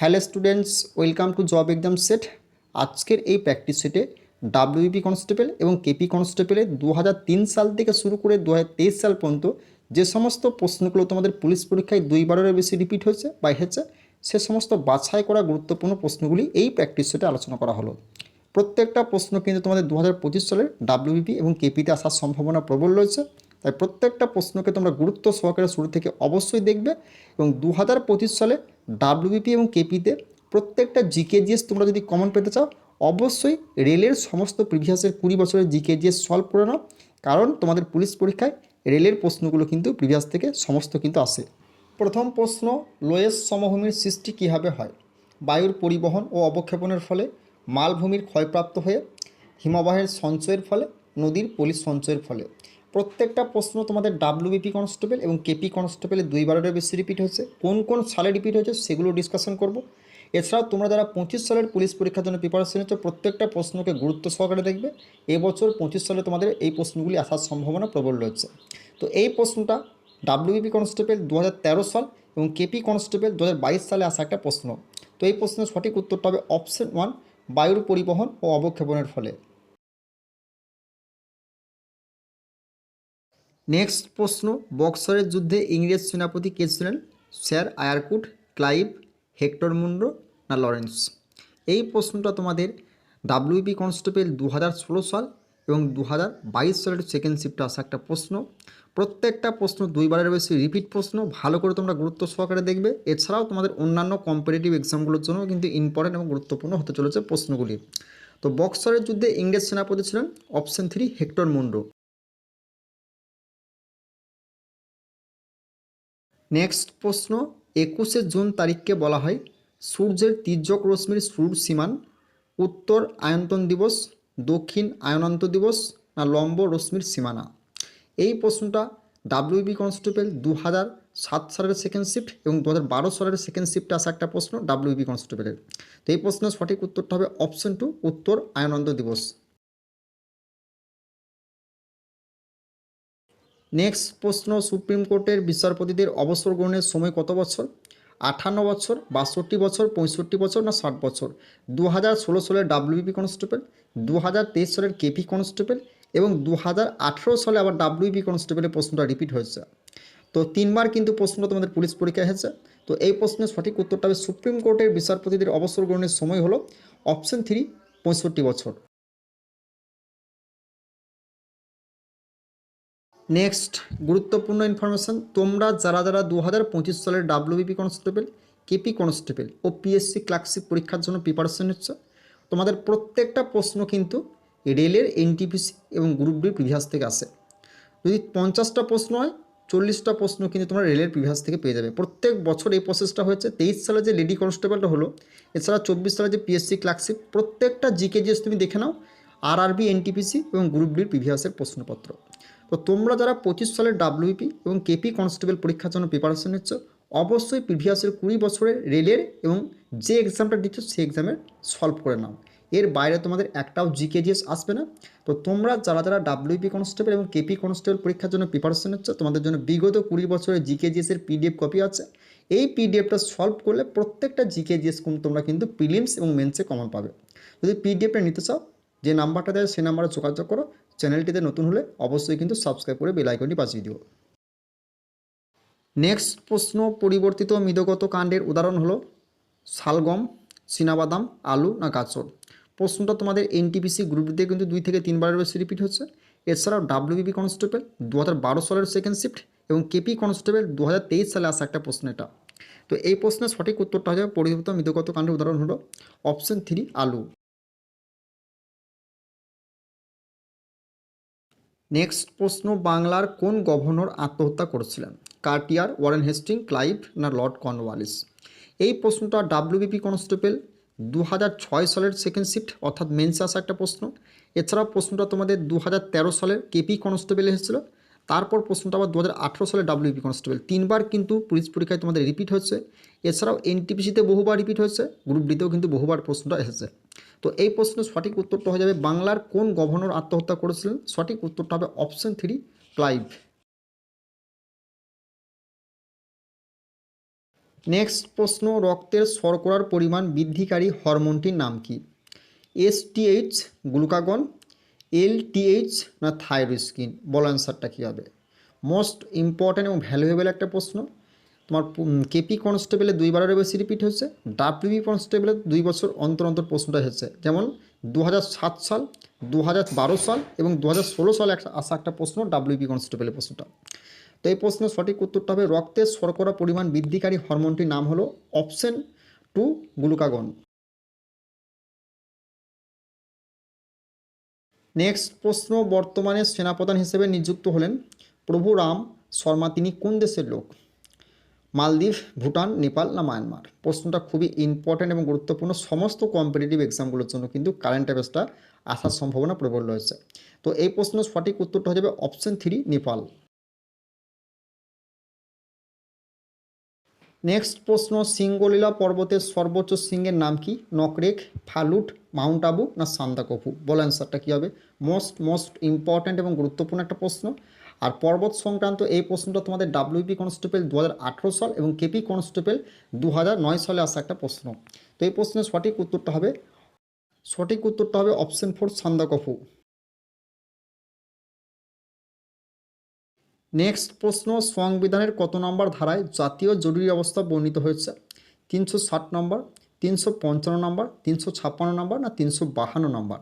Hello students, welcome to job exam set. আজকের এই practice সেটে ডাব্লিউপি কনস্টেবল এবং কেপি কনস্টেবলে দু সাল থেকে শুরু করে দু হাজার তেইশ সাল পর্যন্ত যে সমস্ত প্রশ্নগুলো তোমাদের পুলিশ পরীক্ষায় দুইবারের বেশি রিপিট হয়েছে বা হয়েছে, সে সমস্ত বাছাই করা গুরুত্বপূর্ণ প্রশ্নগুলি এই প্র্যাকটিস সেটে আলোচনা করা হলো। প্রত্যেকটা প্রশ্ন কিন্তু তোমাদের দুহাজার পঁচিশ সালের ডাব্লিউপি এবং কেপিতে আসার সম্ভাবনা প্রবল রয়েছে। তাই প্রত্যেকটা প্রশ্নকে তোমরা গুরুত্ব সহকারে শুরু থেকে অবশ্যই দেখবে এবং দু হাজার পঁচিশ সালে ডাব্লিউবিপি এবং কেপিতে প্রত্যেকটা জিকে জিএস তোমরা যদি কমন পেতে চাও, অবশ্যই রেলের সমস্ত প্রিভিয়াসের কুড়ি বছরের জিকে জিএস সলভ করে নাও। কারণ তোমাদের পুলিশ পরীক্ষায় রেলের প্রশ্নগুলো কিন্তু প্রিভিয়াস থেকে সমস্ত কিন্তু আসে। প্রথম প্রশ্ন লোয়েস সমভূমির সৃষ্টি কীভাবে হয়? বায়ুর পরিবহন ও অবক্ষেপণের ফলে মালভূমির ক্ষয়প্রাপ্ত হয়ে, হিমবাহের সঞ্চয়ের ফলে, নদীর পলি সঞ্চয়ের ফলে। প্রত্যেকটা প্রশ্ন তোমাদের ডাব্লিউবিপি কনস্টেবল এবং কেপি কনস্টেবলে দুইবারেরও বেশি রিপিট হয়েছে। কোন কোন সালে রিপিট হয়েছে সেগুলো ডিসকাশন করব। এছাড়াও তোমরা যারা পঁচিশ সালের পুলিশ পরীক্ষার জন্য প্রিপারেশন নিচ্ছ, প্রত্যেকটা প্রশ্নকে গুরুত্ব সহকারে দেখবে। এবছর পঁচিশ সালে তোমাদের এই প্রশ্নগুলি আসার সম্ভাবনা প্রবল রয়েছে। তো এই প্রশ্নটা ডাব্লিউবিপি কনস্টেবল দু হাজার তেরো সাল এবং কেপি কনস্টেবল দু হাজার বাইশ সালে আসা একটা প্রশ্ন। তো এই প্রশ্নের সঠিক উত্তরটা হবে অপশন ওয়ান বায়ুর পরিবহন ও অবক্ষেপণের ফলে। নেক্সট প্রশ্ন, বক্সরের যুদ্ধে ইংরেজ সেনাপতি কে ছিলেন? Sir Eyre Coote, Clive, Hector Munro না লরেন্স? এই প্রশ্নটা তোমাদের ডাব্লিউপি কনস্টেবল দু হাজার ষোলো সাল এবং দু হাজার বাইশ সালের সেকেন্ড শিফটে আসা একটা প্রশ্ন। প্রত্যেকটা প্রশ্ন দুইবারের বেশি রিপিট প্রশ্ন, ভালো করে তোমরা গুরুত্ব সহকারে দেখবে। এছাড়াও তোমাদের অন্যান্য কম্পিটিটিভ এক্সামগুলোর জন্য কিন্তু ইম্পর্টেন্ট এবং গুরুত্বপূর্ণ হতে চলেছে প্রশ্নগুলি। তো বক্সারের যুদ্ধে ইংরেজ সেনাপতি ছিলেন option three Hector Munro next প্রশ্ন, একুশে জুন তারিখকে বলা হয় সূর্যের তির্যক রশ্মির সুর সীমান, উত্তর আয়ন্তন দিবস, দক্ষিণ আয়নান্ত দিবস না লম্ব রশ্মির সীমানা? এই প্রশ্নটা ডাব্লিউবি কনস্টেবল দু হাজার সাত সালের সেকেন্ড শিফট এবং দু হাজার বারো সালের সেকেন্ড শিফটে আসা একটা প্রশ্ন ডাব্লিউবি কনস্টেবলের তো এই প্রশ্নের সঠিক উত্তরটা হবে অপশন টু উত্তর আয়নন্দ দিবস। নেক্সট প্রশ্ন, সুপ্রিম কোর্টের বিচারপতিদের অবসর গ্রহণের সময় কত বছর? আটান্ন বছর, বাষট্টি বছর, পঁয়ষট্টি বছর না ষাট বছর? দু হাজার ষোলো সালের ডাব্লিউবি কনস্টেবল দু হাজার তেইশ সালের কেপি কনস্টেবল এবং দু হাজার আঠেরো সালে আবার ডাব্লিউবি কনস্টেবলের প্রশ্নটা রিপিট হয়েছে। তো তিনবার কিন্তু প্রশ্নটা তোমাদের পুলিশ পরীক্ষা হয়েছে তো এই প্রশ্নের সঠিক উত্তরটা হবে সুপ্রিম কোর্টের বিচারপতিদের অবসর গ্রহণের সময় হলো অপশন থ্রি, পঁয়ষট্টি বছর। নেক্সট গুরুত্বপূর্ণ ইনফরমেশান তোমরা যারা যারা দু হাজার পঁচিশ সালের ডাব্লিউবিপি কনস্টেবল কেপি কনস্টেবল ও পিএসসি ক্লার্কশিপ পরীক্ষার জন্য প্রিপারেশন নিচ্ছ, তোমাদের প্রত্যেকটা প্রশ্ন কিন্তু রেলের এনটিপিসি এবং গ্রুপ ডি প্রিভিয়াস থেকে আসে। যদি পঞ্চাশটা প্রশ্ন হয়, চল্লিশটা প্রশ্ন কিন্তু তোমরা রেলের প্রিভিয়াস থেকে পেয়ে যাবে। প্রত্যেক বছর এই প্রসেসটা হয়েছে। তেইশ সালে যে লেডি কনস্টেবলটা হলো, এছাড়া চব্বিশ সালে যে পিএসসি ক্লার্কশিপ প্রত্যেকটা জিকে জিএস তুমি দেখে নাও আর আরবি এনটিপিসি এবং গ্রুপ ডির প্রিভিয়াসের প্রশ্নপত্র। তো তোমরা যারা পঁচিশ সালের ডাব্লিউপি এবং কেপি কনস্টেবল পরীক্ষার জন্য প্রিপারেশন নিচ্ছ, অবশ্যই প্রিভিয়াসের কুড়ি বছরের রেলের এবং যে এক্সামটা দিচ্ছ, সেই এক্সামের সলভ করে নাও। এর বাইরে তোমাদের একটাও জিকে জিএস আসবে না। তো তোমরা যারা যারা ডাব্লিউপি কনস্টেবল এবং কেপি কনস্টেবল পরীক্ষার জন্য প্রিপারেশন নিচ্ছ, তোমাদের জন্য বিগত কুড়ি বছরের জিকে জিএসের পিডিএফ কপি আছে। এই পিডিএফটা সলভ করলে প্রত্যেকটা জিকে জিএস তোমরা কিন্তু প্রিলিমস এবং মেন্সে কমন পাবে। যদি পিডিএফটা নিতে চাও, যে নাম্বারটা দেয় সেই নাম্বারে যোগাযোগ করো। চ্যানেলটিতে নতুন হলে অবশ্যই কিন্তু সাবস্ক্রাইব করে বেল আইকনটি বাজিয়ে দিও। নেক্সট প্রশ্ন, পরিবর্তিত মৃদগত কাণ্ডের উদাহরণ হলো, শালগম, চীনাবাদাম, আলু না গাজর? প্রশ্নটা তোমাদের এনটিপিসি গ্রুপ দিয়ে কিন্তু দুই থেকে তিনবারের বেশি রিপিট হচ্ছে। এছাড়াও ডাব্লিউবিপি কনস্টেবল দু হাজার বারো সালের সেকেন্ড শিফট এবং কেপি কনস্টেবল দু হাজার তেইশ সালে আসা একটা প্রশ্ন এটা। তো এই প্রশ্নের সঠিক উত্তরটা হয়ে যাবে পরিবর্তিত মৃদগত কাণ্ডের উদাহরণ হলো অপশন থ্রি আলু। নেক্সট প্রশ্ন, বাংলার কোন গভর্নর আত্মহত্যা করেছিলেন? কার্টিয়ার, ওয়ারেন হেস্টিং, ক্লাইভ না লর্ড কর্নওয়ালিস? এই প্রশ্নটা ডাব্লিউবিপি কনস্টেবল দু হাজার ছয় সালের সেকেন্ড শিফট অর্থাৎ মেন্সে আসা একটা প্রশ্ন। এছাড়াও প্রশ্নটা তোমাদের দু হাজার তেরো সালের কেপি কনস্টেবল এসেছিল। তারপর প্রশ্নটা আবার দু হাজার আঠেরো সালে ডাব্লিউপি কনস্টেবল। তিনবার কিন্তু পুলিশ পরীক্ষায় তোমাদের রিপিট হচ্ছে এছাড়াও এনটিপিসিতে বহুবার রিপিট হয়েছে গ্রুপ ডিতেও কিন্তু বহুবার প্রশ্নটা এসেছে। তো এই প্রশ্নের সঠিক উত্তরটা হয়ে যাবে বাংলার কোন গভর্নর আত্মহত্যা করেছিলেন? সঠিক উত্তরটা হবে অপশন থ্রি ক্লাইভ নেক্সট প্রশ্ন, রক্তের শর্করার পরিমাণ বৃদ্ধিকারী হরমোনটির নাম কি? এসটিএইচ গ্লুকাগন এল এলটিএইচ না থাইরোস্কিন বল অ্যান্সারটা কী হবে? মোস্ট ইম্পর্ট্যান্ট এবং ভ্যালুয়েবল একটা প্রশ্ন তোমার কেপি কনস্টেবলে দুইবারের বেশি রিপিট হয়েছে ডাব্লিউবি কনস্টেবলে দুই বছর অন্তর অন্তর প্রশ্নটা এসেছে যেমন দু হাজার সাত সাল দু হাজার বারো সাল এবং দু হাজার ষোলো সালে একটা আসা একটা প্রশ্ন ডাব্লিউবি কনস্টেবলের প্রশ্নটা। তো এই প্রশ্নের সঠিক উত্তরটা হবে রক্তের শর্করা পরিমাণ বৃদ্ধিকারী হরমোনটির নাম হলো অপশন টু গ্লুকাগন। নেক্সট প্রশ্ন, বর্তমানে সেনাপ্রধান হিসেবে নিযুক্ত হলেন প্রভু রাম শর্মা, তিনি কোন দেশের লোক? মালদ্বীপ, ভুটান, নেপাল না মায়ানমার? প্রশ্নটা খুবই ইম্পর্ট্যান্ট এবং গুরুত্বপূর্ণ। সমস্ত কম্পিটিটিভ এক্সামগুলোর জন্য কিন্তু কারেন্ট অ্যাফেয়ার্সটা আসার সম্ভাবনা প্রবল রয়েছে। তো এই প্রশ্নের সঠিক উত্তরটা হয়ে যাবে অপশন থ্রি নেপাল। নেক্সট প্রশ্ন সিঙ্গলীলা পর্বতের সর্বোচ্চ শৃঙ্গের নাম কি? নকরেক, ফালুট, মাউন্ট আবু না সান্দাকফু? বল অ্যান্সারটা কী হবে? মোস্ট মোস্ট ইম্পর্ট্যান্ট এবং গুরুত্বপূর্ণ একটা প্রশ্ন। আর পর্বত সংক্রান্ত এই প্রশ্নটা তোমাদের ডাব্লিউপি কনস্টেবল দু হাজার আঠেরো সাল এবং কেপি কনস্টেবল দু হাজার নয় সালে আসা একটা প্রশ্ন। তো এই প্রশ্নের সঠিক উত্তরটা হবে, সঠিক উত্তরটা হবে অপশন ফোর সান্দাকফু। নেক্সট প্রশ্ন, সংবিধানের কত নম্বর ধারায় জাতীয় জরুরি অবস্থা বর্ণিত হয়েছে? তিনশো ষাট নম্বর, তিনশো পঞ্চান্ন নম্বর, তিনশো ছাপ্পান্ন নম্বর না তিনশো বাহান্ন নম্বর?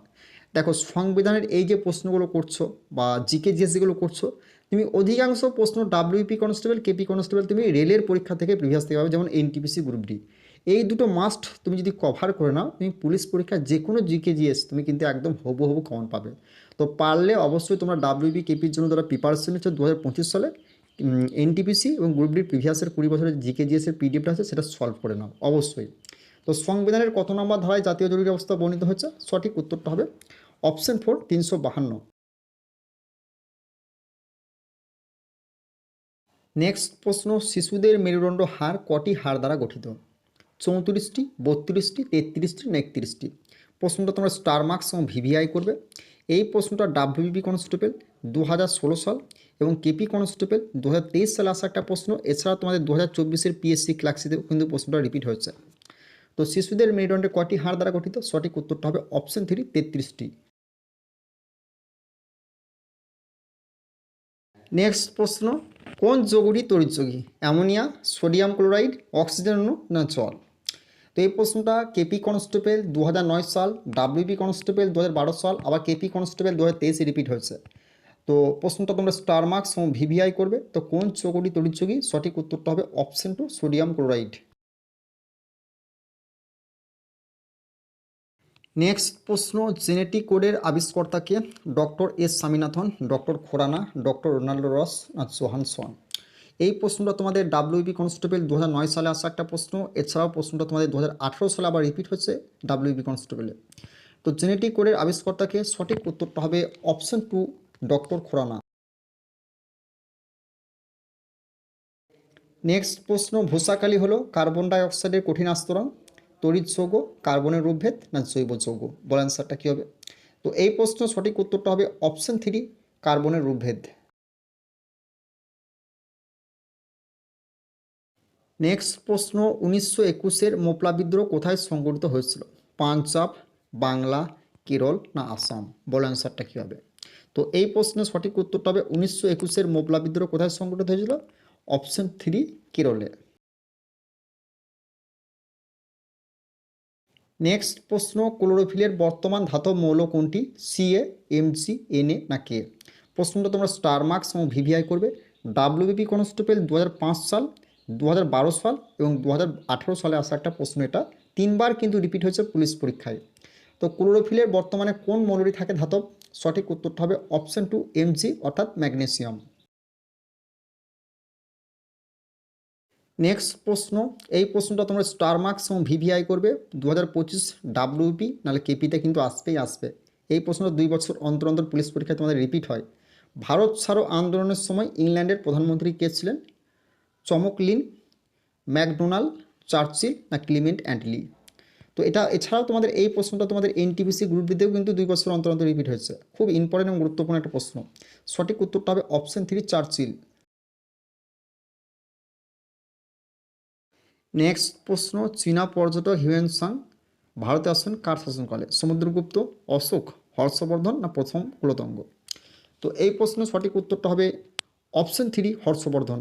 দেখো সংবিধানের এই যে প্রশ্নগুলো করছ বা জিকে জিএস যেগুলো করছ, তুমি অধিকাংশ প্রশ্ন ডাব্লিউপি কনস্টেবল কেপি কনস্টেবল তুমি রেলের পরীক্ষা থেকে প্রিভিয়াস থেকে পাবে, যেমন এনটিপিসি গ্রুপ ডি এই দুটো মাস্ট তুমি যদি কভার করে নাও, তুমি পুলিশ পরীক্ষা যে কোনো জিকে জিএস তুমি কিন্তু একদম হবু হবু কমন পাবে। তো পারলে অবশ্যই তোমরা ডাব্লিউবি কেপির জন্য যারা প্রিপারেশন নিচ্ছ দু হাজার পঁচিশ সালে এনটিপিসি এবং গ্রুপ ডির প্রিভিয়াসের কুড়ি বছরের জিকে জিএসের পিডিএফটা আছে সেটা সলভ করে নাও, অবশ্যই। তো সংবিধানের কত নম্বর ধারায় জাতীয় জরুরি অবস্থা বর্ণিত হচ্ছে সঠিক উত্তরটা হবে অপশন ফোর তিনশো বাহান্ন। নেক্সট প্রশ্ন, শিশুদের মেরুদণ্ড হার কটি হাড় দ্বারা গঠিত? চৌত্রিশটি, বত্রিশটি, তেত্রিশটি, একত্রিশটি। প্রশ্নটা তোমরা স্টার মার্কস এবং ভিভিআই করবে। এই প্রশ্নটা ডাব্লিউবি কনস্টেবল দু হাজার ষোলো সাল এবং কেপি কনস্টেবল দু হাজার তেইশ সালে আসা একটা প্রশ্ন। এছাড়া তোমাদের দু হাজার চব্বিশের পিএসসি ক্লাসিতেও কিন্তু প্রশ্নটা রিপিট হয়েছে। তো শিশুদের মেরুদণ্ডে কটি হাড় দ্বারা গঠিত? সঠিক উত্তরটা হবে অপশন থ্রি তেত্রিশটি। নেক্সট প্রশ্ন, কোন যৌগটি তড়িৎযোগী? অ্যামোনিয়া, সোডিয়াম ক্লোরাইড, অক্সিজেন না জল? তো এই প্রশ্নটা কেপি কনস্টেবল দু হাজার নয় সাল ডাব্লিউপি কনস্টেবল দু হাজার বারো সাল, আবার কেপি কনস্টেবল দু হাজার রিপিট হয়েছে। তো প্রশ্নটা তোমরা স্টার মার্কস এবং ভিভিআই করবে। তো কোন চৌকটি তড়িৎযোগী? সঠিক উত্তরটা হবে option two sodium chloride. Next প্রশ্ন, জেনেটিক কোডের আবিষ্কর্তাকে doctor S Swaminathan, doctor Khorana, doctor Ronaldo Ross, আর জোহানসন এই প্রশ্নটা তোমাদের ডাব্লিউবি কনস্টেবল দু সালে আসা একটা প্রশ্ন, এছাড়াও প্রশ্নটা তোমাদের দু হাজার আঠারো সালে আবার রিপিট হচ্ছে ডাব্লিউবি কনস্টেবলে। তো জেনেটিক কোডের আবিষ্কর্তাকে সঠিক উত্তরটা হবে option two, doctor Khorana. Next প্রশ্ন ভূষাকালী হলো কার্বন ডাই অক্সাইডের কঠিন আস্তরণ। তড়িৎ যৌগ কার্বনের রূপভেদ না জৈব যৌগ? বল অ্যান্সারটা কী হবে? তো এই প্রশ্ন সঠিক উত্তরটা হবে অপশন থ্রি কার্বনের রূপভেদ। নেক্সট প্রশ্ন, উনিশশো একুশের মোপলা বিদ্রোহ কোথায় সংগঠিত হয়েছিল? পাঞ্জাব, বাংলা, কেরল না আসাম? বল অ্যান্সারটা কী হবে? তো এই প্রশ্নের সঠিক উত্তরটা হবে উনিশশো একুশের মোপলা বিদ্রোহ কোথায় সংগঠিত হয়েছিল? অপশন থ্রি কেরলে। নেক্সট প্রশ্ন, ক্লোরোফিলের বর্তমান ধাতব মৌল কোনটি? সিএ এমসি এনএ না কে প্রশ্নটা তোমরা স্টার মার্কস এবং ভিভিআই করবে। ডাব্লিউবিপি কনস্টেবল দু হাজার পাঁচ সাল দু হাজার বারো সাল এবং দু হাজার আঠেরো সালে আসা একটা প্রশ্ন এটা। তিনবার কিন্তু রিপিট হয়েছে পুলিশ পরীক্ষায়। তো ক্লোরোফিলের বর্তমানে কোন মৌলটি থাকে ধাতব? সঠিক উত্তরটা হবে অপশন টু এমজি অর্থাৎ ম্যাগনেসিয়াম নেক্সট প্রশ্ন, এই প্রশ্নটা তোমরা স্টার মার্কস এবং ভিভিআই করবে দু হাজার পঁচিশ ডাব্লিউপি নাহলে কেপিতে কিন্তু আসবেই আসবে। এই প্রশ্নটা দুই বছর অন্তর অন্তর পুলিশ পরীক্ষায় তোমাদের রিপিট হয়। ভারত ছাড়ো আন্দোলনের সময় ইংল্যান্ডের প্রধানমন্ত্রী কে ছিলেন? চমকলিন, ম্যাকডোনাল্ড চার্চিল না ক্লিমেন্ট অ্যান্টলি তো এটা, এছাড়াও তোমাদের এই প্রশ্নটা তোমাদের এনটিপিসি গ্রুপ ডিতেও কিন্তু দুই বছর অন্তর অন্তর রিপিট হয়েছে। খুব ইম্পর্টেন্ট এবং গুরুত্বপূর্ণ একটা প্রশ্ন। সঠিক উত্তরটা হবে অপশন থ্রি চার্চিল। নেক্সট প্রশ্ন, চীনা পর্যটক হিউয়েন সাং ভারতে আসেন কার শাসনকালে? সমুদ্রগুপ্ত, অশোক, হর্ষবর্ধন না প্রথম কুলতঙ্গ তো এই প্রশ্নের সঠিক উত্তরটা হবে অপশন থ্রি, হর্ষবর্ধন।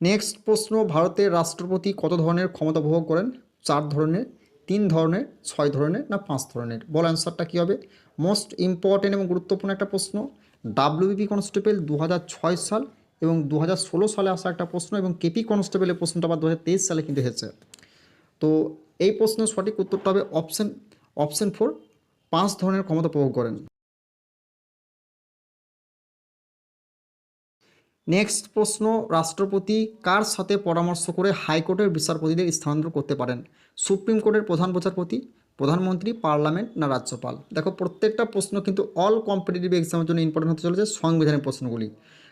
নেক্সট প্রশ্ন ভারতের রাষ্ট্রপতি কত ধরনের ক্ষমতা ভোগ করেন? চার ধরনের, তিন ধরনের, ছয় ধরনের না পাঁচ ধরনের? বল অ্যান্সারটা কী হবে? মোস্ট ইম্পর্টেন্ট এবং গুরুত্বপূর্ণ একটা প্রশ্ন, ডাব্লিউবিপি কনস্টেবল দু সাল এবং দু হাজার ষোলো সালে আসা একটা প্রশ্ন এবং কেপি কনস্টেবলের প্রশ্নটা আবার দু হাজার তেইশ সালে কিন্তু এসেছে। তো এই প্রশ্নের সঠিক উত্তরটা হবে অপশন অপশন ফোর, পাঁচ ধরনের ক্ষমতা প্রয়োগ করেন। নেক্সট প্রশ্ন, রাষ্ট্রপতি কার সাথে পরামর্শ করে হাইকোর্টের বিচারপতিদের স্থানান্তর করতে পারেন? সুপ্রিম কোর্টের প্রধান বিচারপতি, প্রধানমন্ত্রী, পার্লামেন্ট না রাজ্যপাল? দেখো, প্রত্যেকটা প্রশ্ন কিন্তু অল কম্পিটিটিভ এক্সামের জন্য ইম্পর্টেন্ট হতে চলেছে সংবিধানের প্রশ্নগুলি।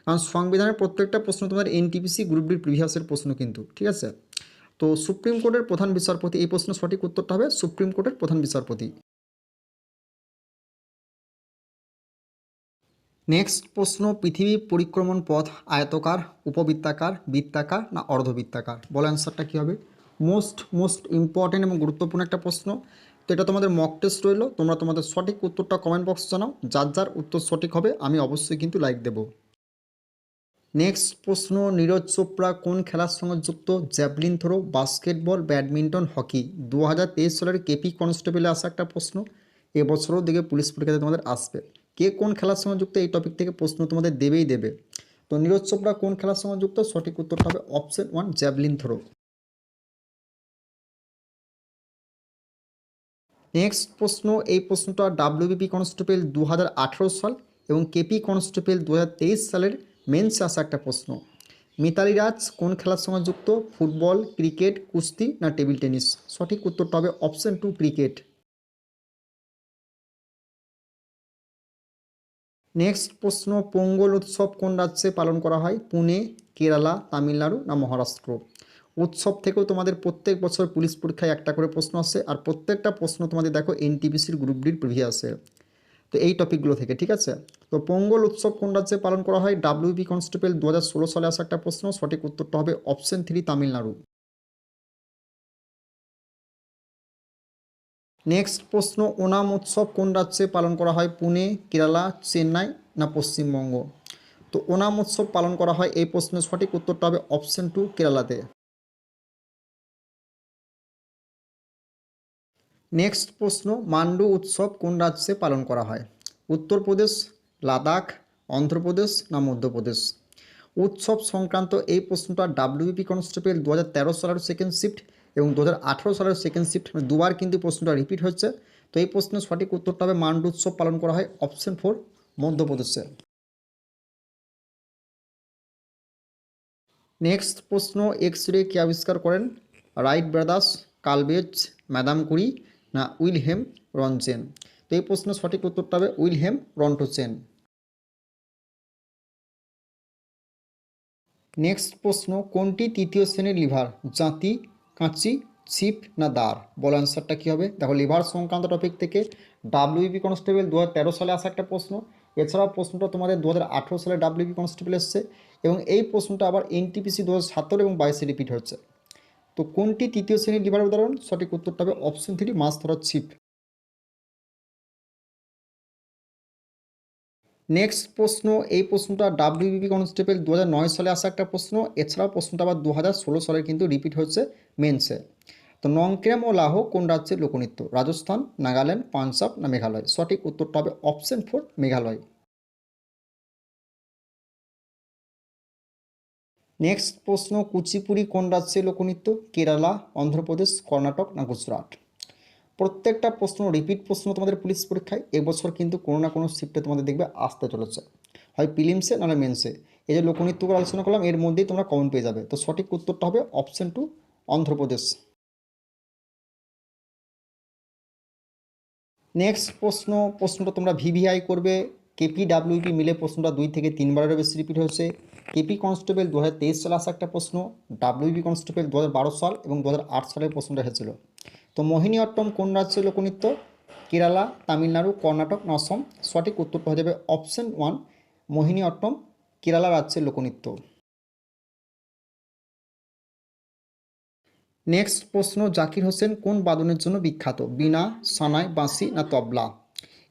কারণ সংবিধানের প্রত্যেকটা প্রশ্ন তোমাদের এনটিপিসি গ্রুপ ডির প্রিভিয়াসের প্রশ্ন কিন্তু, ঠিক আছে? তো সুপ্রিম কোর্টের প্রধান বিচারপতি, এই প্রশ্নের সঠিক উত্তরটা হবে সুপ্রিম কোর্টের প্রধান বিচারপতি। নেক্সট প্রশ্ন, পৃথিবী পরিক্রমণ পথ আয়তকার, উপবৃত্তাকার, বৃত্তাকার না অর্ধবৃত্তাকার? বলে অ্যান্সারটা কী হবে? মোস্ট মোস্ট ইম্পর্টেন্ট এবং গুরুত্বপূর্ণ একটা প্রশ্ন। তো এটা তোমাদের মক টেস্ট রইল। তোমরা তোমাদের সঠিক উত্তরটা কমেন্ট বক্স জানাও। যার যার উত্তর সঠিক হবে, আমি অবশ্যই কিন্তু লাইক দেব। নেক্সট প্রশ্ন, নীরজ চোপড়া কোন খেলার সঙ্গে যুক্ত? Javelin throw, basketball, badminton, hockey. দু হাজার তেইশ সালের কেপি কনস্টেবলে আসা একটা প্রশ্ন। এবছরও দিকে পুলিশ পরীক্ষাতে তোমাদের আসবে। কে কোন খেলার সঙ্গে যুক্ত? এই টপিক থেকে প্রশ্ন তোমাদের দেবেই দেবে। তো নীরজ চোপড়া কোন খেলার সঙ্গে যুক্ত? সঠিক উত্তরটা হবে option one javelin throw. Next প্রশ্ন, এই প্রশ্নটা ডাব্লিউবিপি কনস্টেবল দু হাজার আঠেরো সাল এবং কেপি কনস্টেবল দু হাজার তেইশ সালের মেন্স আসা একটা প্রশ্ন। মিতালি রাজ কোন খেলার সঙ্গে যুক্ত? ফুটবল, ক্রিকেট, কুস্তি না টেবিল টেনিস? সঠিক উত্তরটা হবে অপশন টু ক্রিকেট। নেক্সট প্রশ্ন, পোঙ্গল উৎসব কোন রাজ্যে পালন করা হয়? পুনে, কেরালা, তামিলনাড়ু না মহারাষ্ট্র? উৎসব থেকেও তোমাদের প্রত্যেক বছর পুলিশ পরীক্ষায় একটা করে প্রশ্ন আসে, আর প্রত্যেকটা প্রশ্ন তোমাদের দেখো এনটিপিসির গ্রুপ ডির প্রিভিয়াসে তো এই টপিকগুলো থেকে, ঠিক আছে? তো পোঙ্গল উৎসব কোন রাজ্যে পালন করা হয়? ডাব্লিউবি কনস্টেবল দু হাজার ষোলো সালে আসা একটা প্রশ্ন, সঠিক উত্তরটা হবে অপশন থ্রি তামিলনাড়ু। নেক্সট প্রশ্ন, ওনাম উৎসব কোন রাজ্যে পালন করা হয়? পুনে, কেরালা, চেন্নাই না পশ্চিমবঙ্গ? তো ওনাম উৎসব পালন করা হয়, এই প্রশ্নের সঠিক উত্তরটা হবে অপশন টু কেরালাতে। নেক্সট প্রশ্ন, মান্ডু উৎসব কোন রাজ্যে পালন করা হয়? উত্তরপ্রদেশ, লাদাখ, অন্ধ্রপ্রদেশ না মধ্যপ্রদেশ? উৎসব সংক্রান্ত এই প্রশ্নটা ডাব্লিউপি কনস্টেবল দু হাজার তেরো সালের সেকেন্ড শিফট এবং দু হাজার আঠারো সালের সেকেন্ড শিফট মানে দুবার কিন্তু প্রশ্নটা রিপিট হচ্ছে তো এই প্রশ্নের সঠিক উত্তরটা হবে মান্ডু উৎসব পালন করা হয় অপশন ফোর মধ্যপ্রদেশে। নেক্সট প্রশ্ন এক্স রে কে আবিষ্কার করেন রাইট ব্রাদার্স, কালবেজ ম্যাদাম কুরি। না উইলহেম রনচেন? তো এই প্রশ্নের সঠিক উত্তরটা হবে উইলহেম রন্টোচেন নেক্সট প্রশ্ন, কোনটি তৃতীয় শ্রেণির লিভার? জাতি, কাঁচি, ছিপ না দাঁড় বল অ্যান্সারটা কী হবে? দেখো, লিভার সংক্রান্ত টপিক থেকে ডাব্লিউবি কনস্টেবল দু হাজার তেরো সালে আসা একটা প্রশ্ন। এছাড়াও প্রশ্নটা তোমাদের দু হাজার আঠারো সালে ডাব্লিউবি কনস্টেবল এসছে এবং এই প্রশ্নটা আবার এনটিপিসি দু হাজার এবং বাইশে রিপিট হচ্ছে। তো কোনটি তৃতীয় শ্রেণির লিভার উদাহরণ? সঠিক উত্তরটা হবে অপশন থ্রি মাছ ধরার ছিপ। নেক্সট প্রশ্ন, এই প্রশ্নটা ডাব্লিউবিপি কনস্টেবল দু হাজার নয় সালে আসা একটা প্রশ্ন, এছাড়াও প্রশ্নটা আবার দু সালে কিন্তু রিপিট হচ্ছে মেন্সে তো নংক্রেম ও লাহো কোন রাজ্যের লোকনৃত্য? রাজস্থান, নাগাল্যান্ড, পাঞ্জাব না মেঘালয়? সঠিক উত্তরটা হবে অপশন ফোর মেঘালয়। নেক্সট প্রশ্ন, কুচিপুড়ি কোন রাজ্যের লোকনৃত্য? কেরালা, অন্ধ্রপ্রদেশ, কর্ণাটক না গুজরাট? প্রত্যেকটা প্রশ্ন রিপিট প্রশ্ন তোমাদের পুলিশ পরীক্ষায়, এবছর কিন্তু কোনো না কোনো শিফটে তোমাদের দেখবে আসতে চলেছে। হয় প্রিলিমসে নাহলে মেন্সে এই যে লোকনৃত্য করে আলোচনা করলাম, এর মধ্যেই তোমরা কমন পেয়ে যাবে। তো সঠিক উত্তরটা হবে অপশন টু অন্ধ্রপ্রদেশ। নেক্সট প্রশ্ন, প্রশ্নটা তোমরা ভিভিআই করবে। কেপি ডাব্লিউপি মিলে প্রশ্নটা দুই থেকে তিনবারেরও বেশি রিপিট হয়েছে। কেপি কনস্টেবল দু হাজার তেইশ সালে আসা একটা প্রশ্ন ডাব্লিউবি কনস্টেবল দু হাজার বারো সাল এবং দু হাজার আট সালের প্রশ্নটা এসেছিল। তো মোহিনী অট্টম কোন রাজ্যের লোকনৃত্য? কেরালা, তামিলনাড়ু, কর্ণাটক অসম? সঠিক উত্তরটা হয়ে যাবে option one Mohiniyattam, Kerala রাজ্যের লোকনৃত্য। নেক্সট প্রশ্ন, জাকির হোসেন কোন বাদনের জন্য বিখ্যাত? বীণা, সানাই, বাঁশি না তবলা?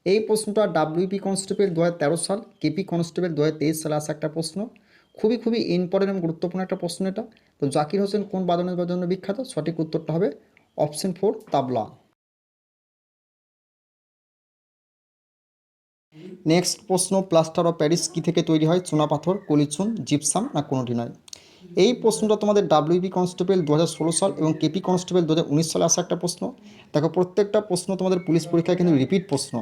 এই প্রশ্নটা ডাব্লিউপি কনস্টেবল দুহাজার তেরো সাল কেপি কনস্টেবল দুহাজার তেইশ সালে আসা একটা প্রশ্ন। খুবই খুবই ইম্পর্টেন্ট এবং গুরুত্বপূর্ণ একটা প্রশ্ন এটা। তো জাকির হোসেন কোন বাদনের জন্য বিখ্যাত? সঠিক উত্তরটা হবে অপশন ফোর তাবলা। নেক্সট প্রশ্ন প্লাস্টার অফ প্যারিস কী থেকে তৈরি হয়? চুনাপাথর, কলিচুন জিপসাম না কোনোটি নয়? এই প্রশ্নটা তোমাদের ডাব্লিউবি কনস্টেবল দু হাজার ষোলো সাল এবং কেপি কনস্টেবল দু হাজার উনিশ সালে আসা একটা প্রশ্ন। দেখো, প্রত্যেকটা প্রশ্ন তোমাদের পুলিশ পরীক্ষায় কিন্তু রিপিট প্রশ্ন।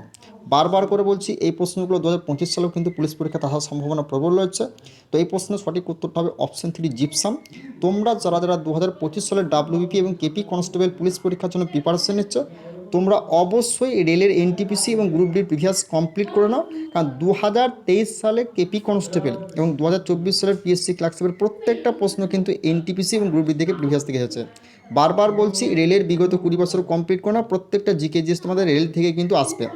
বারবার করে বলছি, এই প্রশ্নগুলো দু হাজার পঁচিশ সালেও কিন্তু পুলিশ পরীক্ষাতে আসার সম্ভাবনা প্রবল রয়েছে। তো এই প্রশ্নের সঠিক উত্তরটা হবে অপশন থ্রি জিপসাম তোমরা যারা যারা দু সালের ডাব্লিউবিপি এবং কেপি কনস্টেবল পুলিশ পরীক্ষার জন্য প্রিপারেশন নিচ্ছ তোমরা অবশ্যই রেলের এনটিপিসি এবং গ্রুপ ডির প্রিভিয়াস কমপ্লিট করে নাও, কারণ দু হাজার তেইশ সালে কেপি কনস্টেবল এবং দু হাজার চব্বিশ সালের পিএসসি ক্লার্কশিপের প্রত্যেকটা প্রশ্ন কিন্তু এনটিপিসি এবং গ্রুপ ডি থেকে প্রিভিয়াস থেকে এসেছে। বারবার বলছি, রেলের বিগত কুড়ি বছর কমপ্লিট করে নাও, প্রত্যেকটা জিকে জিএস তোমাদের রেল থেকে কিন্তু আসবে।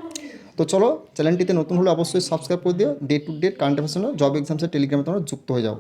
তো চলো চ্যানেলটিতে নতুন হলে অবশ্যই সাবস্ক্রাইব করে দিও day to day current affairs job এক্সামসের টেলিগ্রামে তোমরা যুক্ত হয়ে যাও।